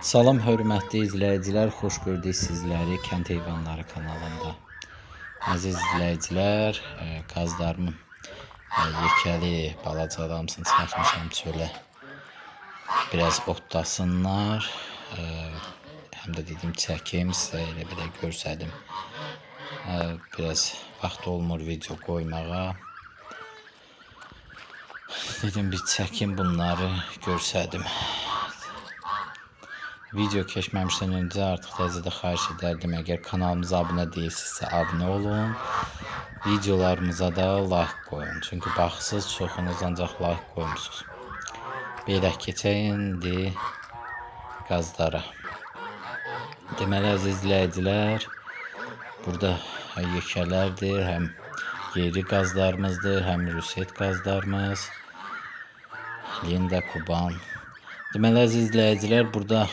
Salam hörmətli izləyicilər, xoş gördük sizləri Kənd Heyvanları kanalında. Əziz izləyicilər, e, qazlarımın e, yekəli balaca adamsın çəkmişəm çölə. Biraz otlasınlar. E, həm də dedim çəkim sizə elə belə görsədim. Biraz vaxt olmur video qoymağa. Dedim bir çəkim bunları görsədim. Video keçməmişdən öncə artıq təzədə xahiş edərdim. Əgər kanalımıza abunə deyilsinizsə abunə olun. Videolarımıza da like qoyun. Çünki baxsız çoxunuz ancaq like qoymusunuz. Belə keçək indi qazlara. Deməli əziz izləyicilər, burada yekələrdir, həm yeri qazlarımızdır, həm ruset qazlarımız. Linda Kuban. Deməli əziz izləyicilər, burada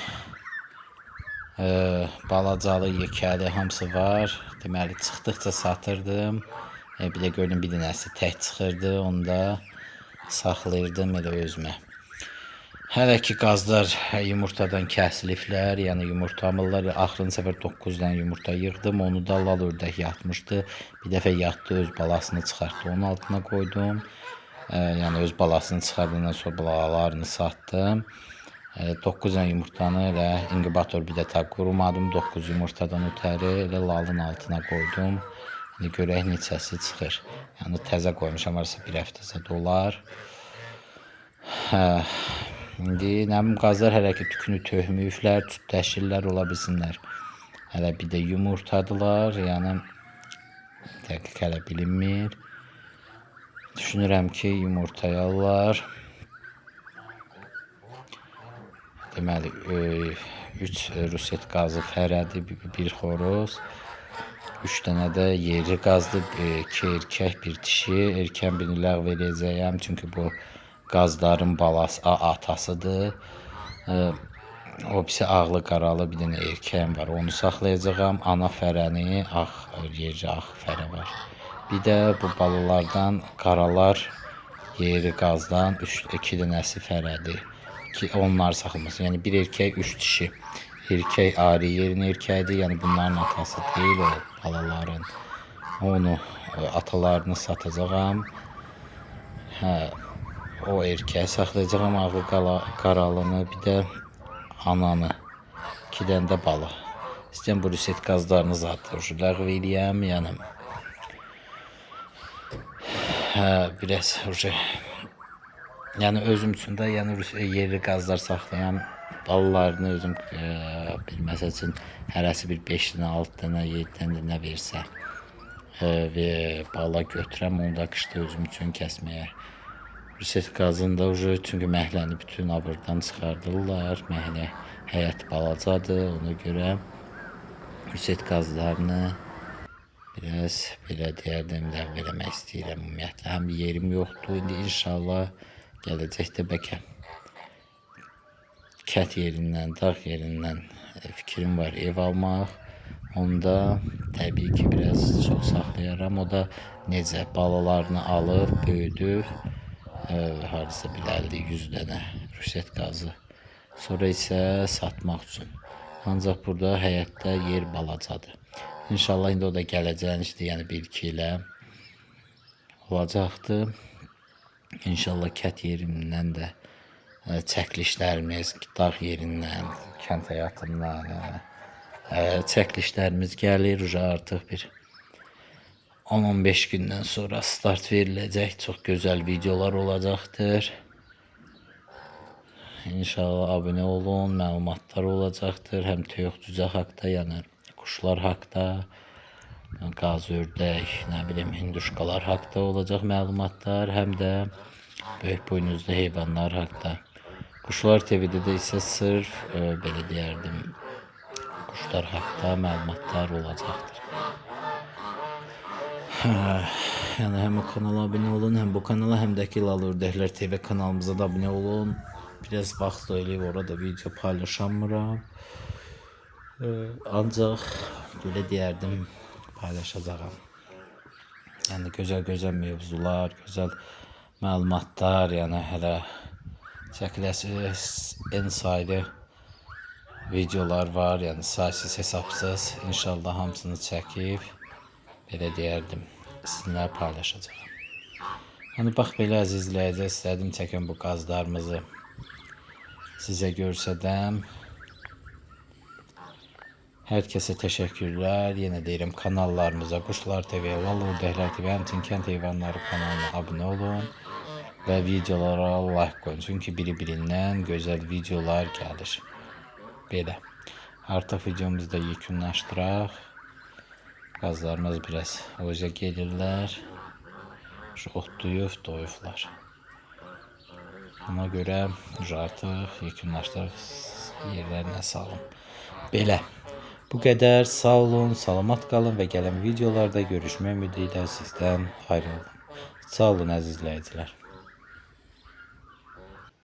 e, balacalı, yekəli hamısı var. Deməli çıxdıqca satırdım. E, bir də gördüm bir dənəsi tək çıxırdı, onu da saxlayırdım elə özümə. Hələ ki qazlar yumurtadan kəsiliblər, yəni yumurtamırlar. Axırıncı səfər 9 dənə yumurta yığdım, onu da lal ördək yatmışdı. Bir dəfə yatdı, öz balasını çıxartdı, onun altına qoydum. E, yəni öz balasını çıxardandan sonra balalarını satdım. 9 dənə yumurtanı elə inkubator bir də taq qurumadım. 9 yumurtadan ötəri elə lalın altına qoydum. İndi görək neçəsi çıxır. Yəni təzə qoymuşam, varsa bir həftəsə dolar. Hə. İndi nə bilim qazlar hələ ki tükünü töhmüyüblər, tütləşirlər ola. Hələ bir də yumurtadılar, yəni dəqiq hələ bilinmir. Düşünürəm ki, yumurtayarlar. Deməli, 3 ruset qazı fərədi, bir- xoroz, 3 dənə də yeri qazdı, 2 erkək, bir dişi. Erkən birini ləğv edəcəyəm, çünki bu qazların balası, atasıdır. E, O birisi ağlı qaralı bir dənə erkəyim var, onu saxlayacağam. Ana fərəni, ağ yerli ağ fərə var. Bir də bu balalardan qaralar yeri qazdan 3 2 dənəsi fərədi ki onlar saxlamasın. Yəni bir erkək, üç dişi. Erkək ayrı yerin erkəyidir. Yəni bunların atası deyil o balaların. Onu e, atalarını satacağam. Hə, o erkəyi saxlayacağam ağlı qala, bir də ananı. İki dənə də bala. İstəyirəm bu reset qazlarını zaten ləğv eləyəm, yəni. Hə, biraz uje Yəni özüm üçün də yəni rus- yerli qazlar saxlayan balalarını özüm e, bir məsəl üçün hərəsi bir 5 dənə, 6 dənə, 7 dənə nə versə e, və bala götürəm, onu da qışda özüm üçün kəsməyə. Ruset qazında uje çünki məhləni bütün abırdan çıxardırlar. Məhlə həyət balacadır, ona görə ruset qazlarını biraz belə deyərdim də vermək istəyirəm ümumiyyətlə. Həm yerim yoxdur, indi inşallah gələcəkdə bəlkə kət yerindən, dağ yerindən e, fikrim var ev almaq. Onda təbii ki, biraz çox saxlayaram. O da necə balalarını alıb, böyüdür, e, hardasa bir 50-100 dənə ruset qazı. Sonra isə satmaq üçün. Ancaq burada həyətdə yer balacadır. İnşallah indi o da gələcəyin işte, yəni 1-2 ilə olacaqdır. İnşallah kət yerindən də ə, çəkilişlərimiz, dağ yerindən, kənd həyatından ə, ə, çəkilişlərimiz gəlir. Artıq bir 10-15 gündən sonra start veriləcək. Çox gözəl videolar olacaqdır. İnşallah abunə olun, məlumatlar olacaqdır. Həm toyuq cücə haqqda, yəni quşlar haqqda, qaz ördək, nə bilim hinduşkalar haqqda olacaq məlumatlar, həm də böyük boynuzlu heyvanlar haqqda. Quşlar TV-də də isə sırf e, belə deyərdim, quşlar haqqda məlumatlar olacaqdır. Yəni həm o kanala abunə olun, həm bu kanala, həm də ki Lal Ördəklər TV kanalımıza da abunə olun. Biraz vaxt eləyib orada video paylaşamıram. Ee, ancaq belə deyərdim paylaşacağam. Yəni gözəl-gözəl mövzular, gözəl məlumatlar, yəni hələ çəkiləsi en saylı videolar var, yəni saysız hesabsız. İnşallah hamısını çəkib belə deyərdim, sizinlə paylaşacağam. Hani bax belə əziz izləyicilər, istədim çəkim bu qazlarımızı sizə görsədəm. Hər kəsə təşəkkürlər. Yenə deyirəm kanallarımıza Quşlar TV, Lalo Dəhlər TV, həmçinin Kənd Heyvanları kanalına abunə olun və videolara like qoyun. Çünki biri-birindən gözəl videolar gəlir. Belə. Artıq videomuzu da yekunlaşdıraq. Qazlarımız biraz oca gelirlər. Şu otlayıb doyublar. Ona görə artıq yekunlaşdıraq yerlərinə salın. Belə. Bu qədər. Sağ olun, salamat qalın və gələn videolarda görüşmək ümidi ilə sizdən ayrılın. Sağ olun əziz.